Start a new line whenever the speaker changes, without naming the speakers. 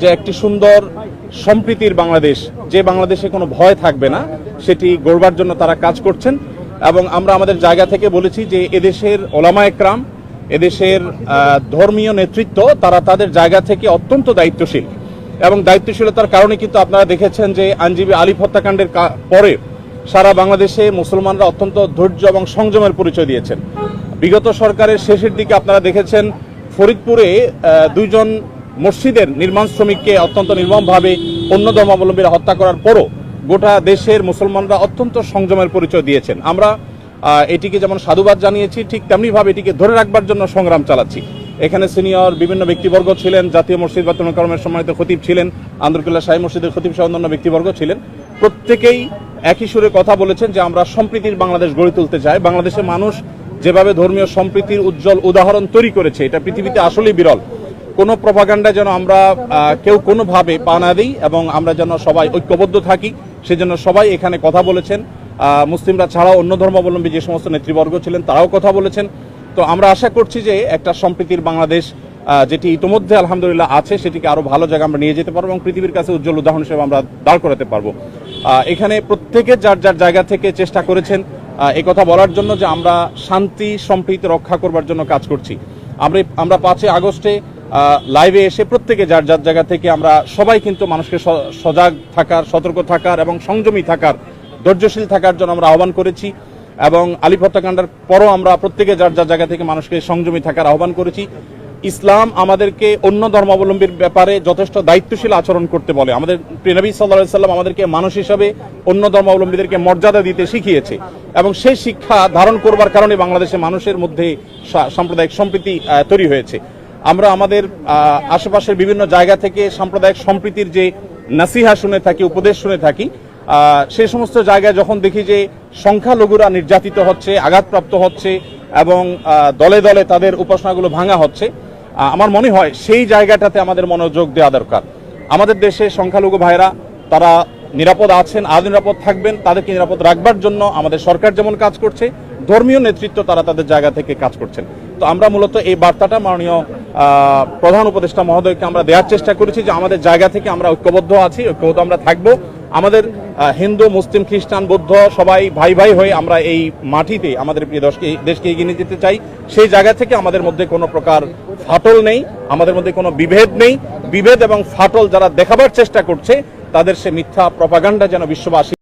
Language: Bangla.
যে একটি সুন্দর সম্প্রীতির বাংলাদেশ, যে বাংলাদেশে কোনো ভয় থাকবে না, সেটি গড়বার জন্য তারা কাজ করছেন। এবং আমরা আমাদের জায়গা থেকে বলেছি যে এদেশের ওলামা একরাম, এদেশের ধর্মীয় নেতৃত্ব, তারা তাদের জায়গা থেকে অত্যন্ত দায়িত্বশীল। এবং দায়িত্বশীলতার কারণে কিন্তু আপনারা দেখেছেন যে আইনজীবী আলিফ হত্যাকাণ্ডের পরে সারা বাংলাদেশে মুসলমানরা অত্যন্ত ধৈর্য এবং সংযমের পরিচয় দিয়েছেন। বিগত সরকারের শেষের দিকে আপনারা দেখেছেন ফরিদপুরে দুইজন মসজিদের নির্মাণ শ্রমিককে অত্যন্ত নির্মমভাবে অন্য ধর্মাবলম্বীরা হত্যা করার পরও গোটা দেশের মুসলমানরা অত্যন্ত সংযমের পরিচয় দিয়েছেন। আমরা এটিকে যেমন সাধুবাদ জানিয়েছি, ঠিক তেমনিভাবে এটিকে ধরে রাখবার জন্য সংগ্রাম চালাচ্ছি। এখানে সিনিয়র বিভিন্ন ব্যক্তিবর্গ ছিলেন, জাতীয় মসজিদ বাতন কর্মের সম্মানিত খতিব ছিলেন আন্দরকুল্লাহ শাহী মসজিদের খতিব সহ অন্যান্য ব্যক্তিবর্গ ছিলেন। প্রত্যেকেই একই সুরে কথা বলেছেন যে আমরা সম্প্রীতির বাংলাদেশ গড়ে তুলতে চাই। বাংলাদেশের মানুষ যেভাবে ধর্মীয় সম্প্রীতির উজ্জ্বল উদাহরণ তৈরি করেছে, এটা পৃথিবীতে আসলেই বিরল। কোনো প্রভাগান্ডা যেন আমরা কেউ কোনোভাবে পা না দিই এবং আমরা যেন সবাই ঐক্যবদ্ধ থাকি, সেজন্য সবাই এখানে কথা বলেছেন। মুসলিমরা ছাড়াও অন্য ধর্মাবলম্বী যে সমস্ত নেতৃবর্গ ছিলেন, তারাও কথা বলেছেন। তো আমরা আশা করছি যে একটা সম্প্রীতির বাংলাদেশ যেটি ইতিমধ্যে আলহামদুলিল্লাহ আছে, সেটিকে আরও ভালো জায়গা আমরা নিয়ে যেতে পারব এবং পৃথিবীর কাছে উজ্জ্বল উদাহরণ হিসেবে আমরা দাঁড় করাতে পারব। এখানে প্রত্যেকে যার যার জায়গা থেকে চেষ্টা করেছেন কথা বলার জন্য যে আমরা শান্তি, সম্প্রীতি রক্ষা করবার জন্য কাজ করছি। আমরা আমরা পাঁচই আগস্টে লাইভে এসে প্রত্যেকে যার যার জায়গা থেকে আমরা সবাই কিন্তু মানুষকে সজাগ থাকার, সতর্ক থাকার এবং সংযমী থাকার, ধৈর্যশীল থাকার জন্য আমরা আহ্বান করেছি এবং আলিফ হত্যাকাণ্ডের পরও আমরা প্রত্যেকে যার যার জায়গা থেকে মানুষকে সংযমী থাকার আহ্বান করেছি। ইসলাম আমাদেরকে অন্য ধর্মাবলম্বীর ব্যাপারে যথেষ্ট দায়িত্বশীল আচরণ করতে বলে। আমাদের প্রিনবী সাল্লাহ সাল্লাম আমাদেরকে মানুষ হিসাবে অন্য ধর্মাবলম্বীদেরকে মর্যাদা দিতে শিখিয়েছে এবং সেই শিক্ষা ধারণ করবার কারণে বাংলাদেশের মানুষের মধ্যে সাম্প্রদায়িক সম্প্রীতি তৈরি হয়েছে। আমরা আমাদের আশেপাশের বিভিন্ন জায়গা থেকে সাম্প্রদায়িক সম্প্রীতির যে নাসিহা শুনে থাকি, উপদেশ শুনে থাকি সে সমস্ত জায়গায় যখন দেখি যে সংখ্যালঘুরা নির্যাতিত হচ্ছে, আঘাতপ্রাপ্ত হচ্ছে এবং দলে দলে তাদের উপাসনাগুলো ভাঙা হচ্ছে আমার মনে হয় সেই জায়গাটাতে আমাদের মনোযোগ দেওয়া দরকার। আমাদের দেশে সংখ্যালঘু ভাইরা তারা নিরাপদ আছেন, আজ নিরাপদ থাকবেন, তাদেরকে নিরাপদ রাখবার জন্য আমাদের সরকার যেমন কাজ করছে, ধর্মীয় নেতৃত্ব তারা তাদের জায়গা থেকে কাজ করছেন। তো আমরা মূলত এই বার্তাটা মাননীয় প্রধান উপদেষ্টা মহোদয়কে আমরা দেওয়ার চেষ্টা করেছি যে আমাদের জায়গা থেকে আমরা ঐক্যবদ্ধ আছি, ঐক্যবদ্ধ আমরা থাকব। আমাদের হিন্দু, মুসলিম, খ্রিস্টান, বৌদ্ধ সবাই ভাই ভাই হয়ে আমরা এই মাটিতে আমাদের প্রিয় দেশকে দেশকে এগিয়ে নিয়ে যেতে চাই। সেই জায়গা থেকে আমাদের মধ্যে কোনো প্রকার ফাটল নেই, আমাদের মধ্যে কোনো বিভেদ নেই। বিভেদ এবং ফাটল যারা দেখাবার চেষ্টা করছে, তাদের সে মিথ্যা প্রপাগান্ডা যেন বিশ্ববাসী